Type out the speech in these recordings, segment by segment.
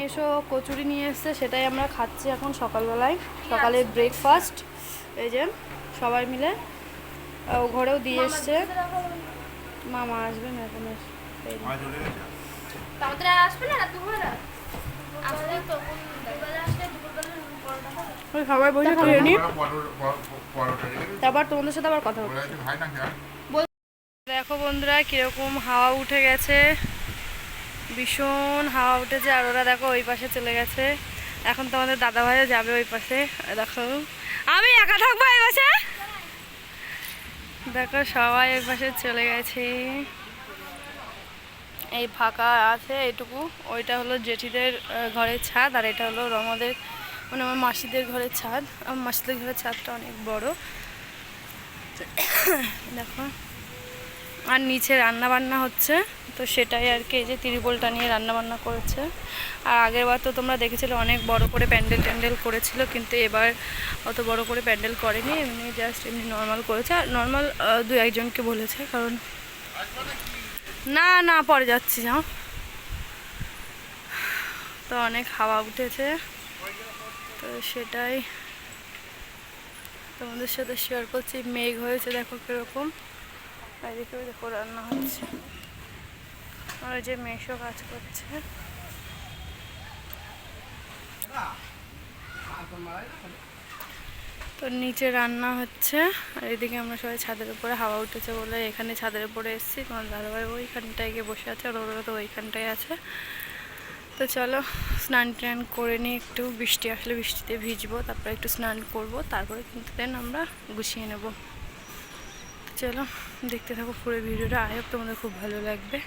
মেশো কচুরি নিয়ে এসছে সেটাই আমরা খাচ্ছি এখন সকালবেলায়। সকালে ব্রেকফাস্ট এই যে সবাই মিলে ও ঘরেও দিয়ে এসছে। মামা আসবে না এখন সবাই বসে খেয়ে নি। তারপর তোমাদের সাথে আবার কথা দেখো বন্ধুরা কীরকম হাওয়া উঠে গেছে। ভীষণ হাওয়া উঠেছে আর ওরা দেখো ওই পাশে চলে গেছে। এখন তোমাদের দাদা ভাইও যাবে ওই পাশে, দেখো। আমি একা থাকব এই পাশে? দেখো সবাই ওই পাশে চলে গেছে। এই ফাঁকা আছে এইটুকু, ওইটা হলো জেঠিদের ঘরের ছাদ আর এটা হলো রমাদের মানে আমার মাসিদের ঘরের ছাদ। আমার মাসিদের ঘরের ছাদটা অনেক বড়। দেখো। আর নিচে রান্না বান্না হচ্ছে, তো সেটাই আর কি, এই যে ত্রিপলটা নিয়ে রান্না বান্না করেছে। আর আগের বার তো তোমরা দেখেছিলে অনেক বড় করে প্যান্ডেল ট্যান্ডেল করেছিল, কিন্তু এবার অত বড় করে প্যান্ডেল করেনি, এমনি জাস্ট এমনি নর্মাল করেছে। আর নর্মাল দু একজনকে বলেছে, কারণ না না, পরে যাচ্ছি যাও তো অনেক হাওয়া উঠেছে, তো সেটাই তোমাদের সাথে শেয়ার করছি। মেঘ হয়েছে, দেখো কীরকম। এদিকে দেখো রান্না হচ্ছে। আর যে মেশো কাজ করছে। তো নিচে রান্না হচ্ছে। আর এদিকে আমরা সবাই ছাদের উপরে হাওয়া উঠেছে বলে এখানে ছাদের উপরে এসেছি। তোমার দাদাভাই ওইখানটায় গিয়ে বসে আছে, আর ওরা তো ওইখানটায় আছে। তো চলো, স্নান টান করে নিই একটু বৃষ্টি আসলে বৃষ্টিতে ভিজবো, তারপরে একটু স্নান করব, তারপরে কিন্তু দেন আমরা গুছিয়ে নেব। চলো দেখতে থাকো পুরো ভিডিওটা। আই হোপ তোমাদের খুব ভালো লাগবে।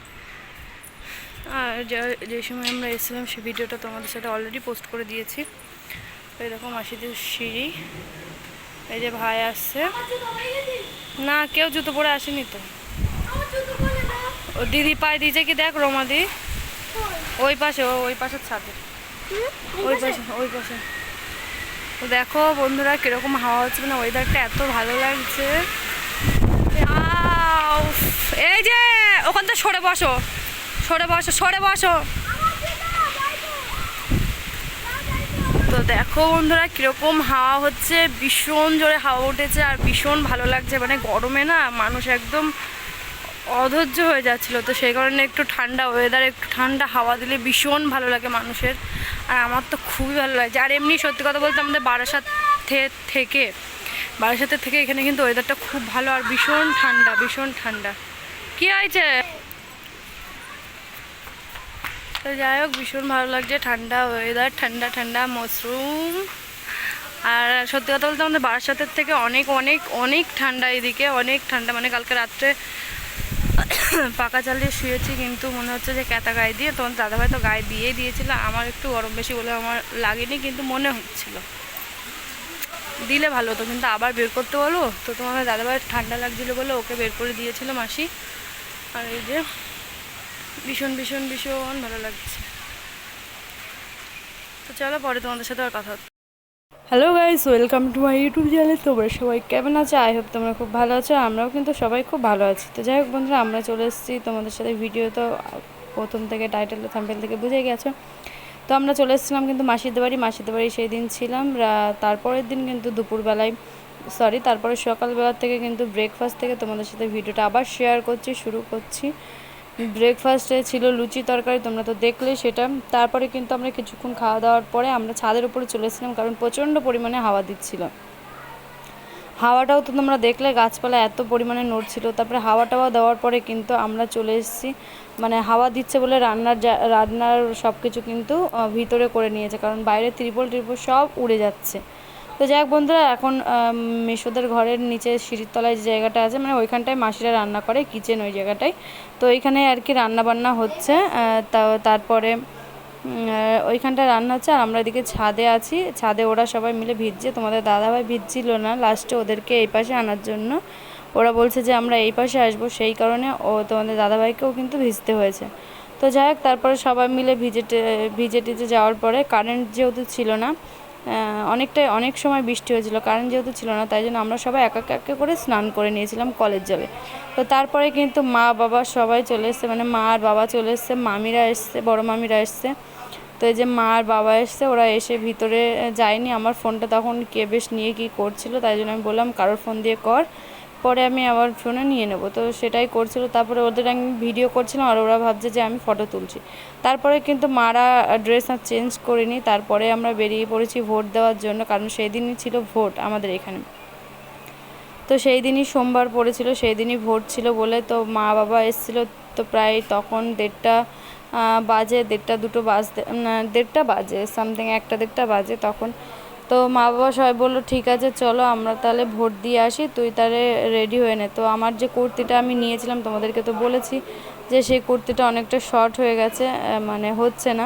আর যা- যে সময় আমরা এসেছিলাম সেই ভিডিওটা তোমাদের সাথে অলরেডি পোস্ট করে দিয়েছি। তো এরকম মাসিদের সিঁড়ি। এই যে ভাই আসছে। না কেউ জুতো পরে আসেনি তো। ও দিদি পায়ে দিয়েছে কি দেখ রমাদি ওই পাশে ও ওই পাশের ছাদে। ওই পাশে ওই পাশে। তো দেখো বন্ধুরা কীরকম হাওয়া হচ্ছে মানে ওয়েদারটা এত ভালো লাগছে। এই যে, ওখান থেকে সরে বসো। সরে বসো সরে বসো। তো দেখো বন্ধুরা, কীরকম হাওয়া হচ্ছে, ভীষণ জোরে হাওয়া উঠেছে আর ভীষণ ভালো লাগছে। মানে গরমে না মানুষ একদম অধৈর্য হয়ে যাচ্ছিল। তো সেই কারণে একটু ঠান্ডা ওয়েদার একটু ঠান্ডা হাওয়া দিলে ভীষণ ভালো লাগে মানুষের। আর আমার তো খুবই ভালো লাগছে আর এমনি সত্যি কথা বলতে আমাদের বারাসাত থেকে বারাসাতের থেকে এখানে কিন্তু ওয়েদারটা খুব ভালো আর ভীষণ ঠান্ডা ভীষণ ঠান্ডা। কি হয়েছে? তো যাই হোক, ভীষণ ভালো লাগছে, ঠান্ডা ওয়েদার ঠান্ডা ঠান্ডা মশরুম আর সত্যি কথা বলতে আমাদের বারাসাতের থেকে অনেক অনেক অনেক ঠান্ডা এদিকে, অনেক ঠান্ডা। মানে কালকে রাত্রে পাকা চালিয়ে শুয়েছি, কিন্তু মনে হচ্ছে যে ক্যাতা গায়ে দিয়ে তখন দাদাভাই তো গায়ে দিয়ে দিয়েছিল, আমার একটু গরম বেশি বলে আমার লাগেনি, কিন্তু মনে হচ্ছিল। দিলে ভালো হতো, কিন্তু আবার বের করতে বলো? তো তোমার দাদাভাই ঠান্ডা লাগছিল বলে ওকে বের করে দিয়েছিল মাসি। আর এই যে ভীষণ ভীষণ ভীষণ ভালো লাগছে। তো চলো পরে তোমাদের সাথে আর কথা hello guys welcome to my YouTube channel তোমরা সবাই কেমন আছো? আই হোপ তোমরা খুব ভালো আছো। আমরাও কিন্তু সবাই খুব ভালো আছি। তো যাই হোক বন্ধুরা, আমরা চলে এসেছি তোমাদের সাথে ভিডিও তো প্রথম থেকে টাইটেল থাম্পেল থেকে বুঝে গেছো। তো আমরা চলে এসেছিলাম কিন্তু মাসিদের বাড়ি মাসিদের বাড়ি সেই দিন ছিলাম। তারপরের দিন কিন্তু দুপুরবেলায় সরি তারপরে সকালবেলা থেকে কিন্তু ব্রেকফাস্ট থেকে তোমাদের সাথে ভিডিওটা আবার শেয়ার করছি, শুরু করছি। ব্রেকফাস্টে ছিল লুচি তরকারি, তোমরা তো দেখলে সেটা। তারপরে কিন্তু আমরা কিছুক্ষণ খাওয়া দাওয়ার পরে আমরা ছাদের উপরে চলে এসেছিলাম কারণ প্রচণ্ড পরিমাণে হাওয়া দিচ্ছিল। হাওয়াটাও তো তোমরা দেখলে গাছপালা এত পরিমাণে নড়ছিল। তারপরে হাওয়া টাওয়া দেওয়ার পরে কিন্তু আমরা চলে এসেছি। মানে হাওয়া দিচ্ছে বলে রান্নার রান্নার সব কিছু কিন্তু ভিতরে করে নিয়েছে। কারণ বাইরে ত্রিপল ত্রিপল সব উড়ে যাচ্ছে। তো যাই হোক বন্ধুরা এখন আম, মেসোদের ঘরের নিচে সিঁড়ির তলায় যে জায়গাটা আছে মানে ওইখানটায় মাসিরা রান্না করে কিচেন ওই জায়গাটায়। তো ওইখানে আর কি রান্না বান্না হচ্ছে তা তারপরে ওইখানটায় রান্না হচ্ছে, আর আমরা এদিকে ছাদে আছি। ছাদে ওরা সবাই মিলে ভিজছে। তোমাদের দাদাভাই ভিজছিল না লাস্টে ওদেরকে এই পাশে আনার জন্য। ওরা বলছে যে, আমরা এই পাশে আসব। সেই কারণে ও তোমাদের দাদাভাইকেও কিন্তু ভিজতে হয়েছে। তো যাই হোক, তারপরে সবাই মিলে ভিজে ভিজে টিজে যাওয়ার পরে কারেন্ট যেহেতু ছিল না অনেকটাই অনেক সময় বৃষ্টি হয়েছিল, কারেন্ট যেহেতু ছিল না, তাই জন্য আমরা সবাই এক এক করে স্নান করে নিয়েছিলাম কলেজ জলে তো তারপরে কিন্তু মা, বাবা সবাই চলে এসছে মানে মা আর বাবা চলে এসছে, মামিরা এসছে, বড় মামিরা এসছে। তো এই যে মা আর বাবা এসছে, ওরা এসে ভিতরে যায়নি, আমার ফোনটা তখন কে বেশ নিয়ে কি করছিল, তাই জন্য আমি বললাম, কারোর ফোন দিয়ে কর। পরে আমি আবার ফোনে নিয়ে নেব। তো সেটাই করছিল, তারপরে ওদের আমি ভিডিও করছিলাম আর ওরা ভাবছে যে আমি ফটো তুলছি। তারপরে কিন্তু মারা ড্রেস আর চেঞ্জ করিনি, তারপরে আমরা বেরিয়ে পড়েছি ভোট দেওয়ার জন্য, কারণ সেই দিনই ছিল ভোট আমাদের এখানে। তো সেই দিনই সোমবার পড়েছিল, সেই দিনই ভোট ছিল বলে তো মা বাবা এসেছিল, তো প্রায় তখন দেড়টা বাজে, দেড়টা দুটো বাজতে দেড়টা বাজে সামথিং একটা দেড়টা বাজে তখন। তো মা বাবা সবাই বলল, ঠিক আছে, চলো, আমরা তাহলে ভোট দিয়ে আসি, তুই তাহলে রেডি হয়ে নে। তো আমার যে কুর্তিটা আমি নিয়েছিলাম, তোমাদেরকে তো বলেছি যে সেই কুর্তিটা অনেকটা শর্ট হয়ে গেছে মানে হচ্ছে না।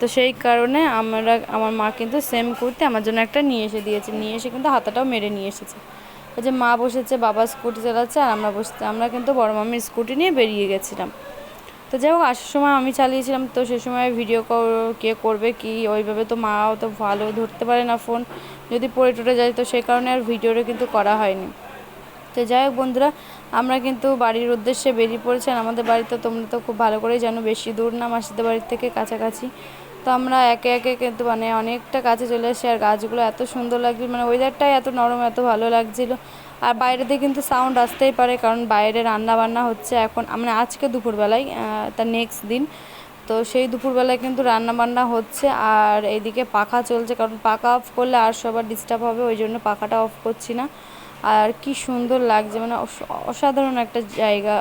তো সেই কারণে আমরা, আমার মা কিন্তু সেম কুর্তি আমার জন্য একটা নিয়ে এসে দিয়েছে। নিয়ে এসে কিন্তু হাতাটাও মেরে নিয়ে এসেছে। ওই যে মা বসেছে, বাবা স্কুটি চালাচ্ছে, আর আমরা বসতে আমরা কিন্তু বড় মামির স্কুটি নিয়ে বেরিয়ে গেছিলাম। তো যাই হোক, আসার সময় আমি চালিয়েছিলাম, তো সে সময় ভিডিও কে করবে কি, ওইভাবে তো মাও তো ভালো ধরতে পারে না ফোন যদি পড়ে টরে যায়, তো সেই কারণে আর ভিডিওটা কিন্তু করা হয়নি। তো যাই হোক বন্ধুরা, আমরা কিন্তু বাড়ির উদ্দেশ্যে বেরিয়ে পড়েছেন আমাদের বাড়িতে তোমরা তো খুব ভালো করেই জানো, বেশি দূর না মাসিদের বাড়ির থেকে কাছাকাছি। তো আমরা একে একে কিন্তু মানে অনেকটা কাছে চলে এসেছি আর গাছগুলো এত সুন্দর লাগছিল মানে ওয়েদারটাই এত নরম, এত ভালো লাগছিল। আর বাইরে দিয়ে কিন্তু সাউন্ড আসতেই পারে, কারণ বাইরে রান্না বান্না হচ্ছে এখন মানে আজকে দুপুরবেলায় তার নেক্সট দিন। তো সেই দুপুরবেলায় কিন্তু রান্না বান্না হচ্ছে আর এইদিকে পাখা চলছে, কারণ পাখা অফ করলে আর সবার ডিস্টার্ব হবে, ওই জন্য পাখাটা অফ করছি না। আর কি সুন্দর লাগছে মানে অস- অসাধারণ একটা জায়গা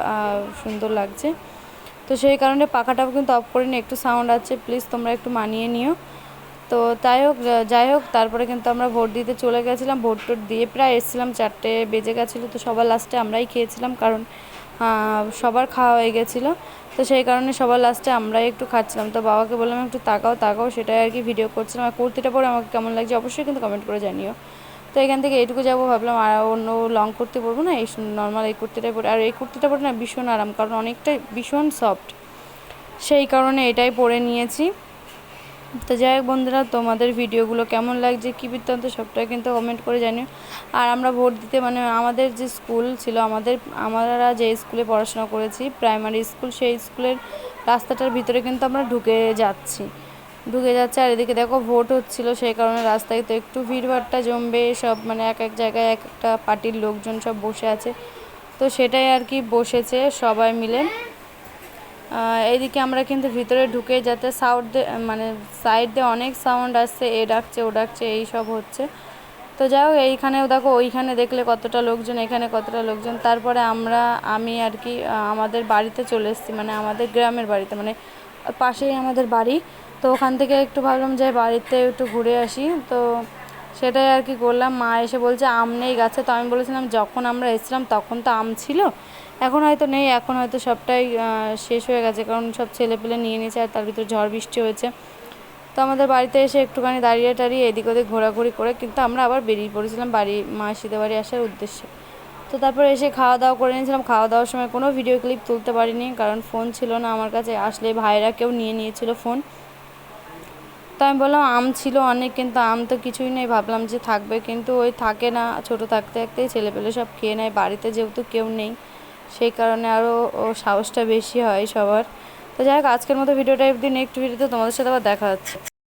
সুন্দর লাগছে। তো সেই কারণে পাখাটাও কিন্তু অফ করে করিনি, একটু সাউন্ড আছে প্লিজ তোমরা একটু মানিয়ে নিও। তো তাই হোক যাই হোক, তারপরে কিন্তু আমরা ভোট দিতে চলে গেছিলাম, ভোট টোট দিয়ে প্রায় এসেছিলাম, চারটে বেজে গেছিল, তো সবার লাস্টে আমরাই খেয়েছিলাম, কারণ সবার খাওয়া হয়ে গেছিল। তো সেই কারণে সবার লাস্টে আমরাই একটু খাচ্ছিলাম। তো বাবাকে বললাম, একটু তাকাও তাকাও। সেটাই আর কি ভিডিও করছিলাম। আর কুর্তিটা পরে আমাকে কেমন লাগছে অবশ্যই কিন্তু কমেন্ট করে জানিও। তো এখান থেকে এইটুকু যাব, ভাবলাম আর অন্য লং কুর্তি পরবো না, এই নর্মাল এই কুর্তিটাই পরে। আর এই কুর্তিটা পরে না ভীষণ আরাম, কারণ অনেকটা ভীষণ সফট সেই কারণে এটাই পরে নিয়েছি। তো যাই হোক বন্ধুরা, তোমাদের ভিডিওগুলো কেমন লাগছে, কী বৃত্তান্ত, সবটাই কিন্তু কমেন্ট করে জানিও। আর আমরা ভোট দিতে মানে আমাদের যে স্কুল ছিল, আমাদের, আমরা যে স্কুলে পড়াশোনা করেছি প্রাইমারি স্কুল সেই স্কুলের রাস্তাটার ভিতরে কিন্তু আমরা ঢুকে যাচ্ছি। ঢুকে যাচ্ছে, আর এদিকে দেখো ভোট হচ্ছিল, সেই কারণে রাস্তায় তো একটু ভিড়ভাড়টা জমবে, সব মানে এক এক জায়গায় এক একটা পার্টির লোকজন সব বসে আছে। তো সেটাই আর কি বসেছে সবাই মিলে। এইদিকে আমরা কিন্তু ভিতরে ঢুকে যাতে সাউন্ড মানে সাইড দিয়ে অনেক সাউন্ড আসছে, এ ডাকছে, ও ডাকছে, এই সব হচ্ছে। তো যাই হোক, এইখানেও দেখো, ওইখানে দেখলে কতটা লোকজন, এখানে কতটা লোকজন। তারপরে আমরা, আমি আর কি আমাদের বাড়িতে চলে এসেছি মানে আমাদের গ্রামের বাড়িতে মানে পাশেই আমাদের বাড়ি। তো ওখান থেকে একটু ভাবলাম যে বাড়িতে একটু ঘুরে আসি। তো সেটাই আর কি করলাম। মা এসে বলছে, আম নেই গাছে। তো আমি বলেছিলাম, যখন আমরা এসেছিলাম তখন তো আম ছিল। এখন হয়তো নেই, এখন হয়তো সবটাই শেষ হয়ে গেছে। কারণ সব ছেলেপেলে নিয়ে নিয়েছে আর তার ভিতরে ঝড় বৃষ্টি হয়েছে। তো আমাদের বাড়িতে এসে একটুখানি দাঁড়িয়ে টাড়িয়ে এদিক ওদিক ঘোরাঘুরি করে কিন্তু আমরা আবার বেরিয়ে পড়েছিলাম বাড়ি মাসিদের বাড়ি আসার উদ্দেশ্যে। তো তারপরে এসে খাওয়া দাওয়া করে নিয়েছিলাম। খাওয়া দাওয়ার সময় কোনো ভিডিও ক্লিপ তুলতে পারিনি কারণ ফোন ছিল না আমার কাছে। আসলে ভাইরা কেউ নিয়ে নিয়েছিল ফোন তো আমি বললাম, আম ছিল অনেক, কিন্তু আম তো কিছুই নেই। ভাবলাম যে থাকবে, কিন্তু ওই থাকে না। ছোট থাকতে থাকতেই ছেলেপেলে সব খেয়ে নেয়। বাড়িতে যেহেতু কেউ নেই, সেই কারণে আরও সাহসটা বেশি হয় সবার। তো যাই হোক, আজকের মতো ভিডিওটা একদিন নেক্সট ভিডিওতে তোমাদের সাথে আবার দেখা হচ্ছে।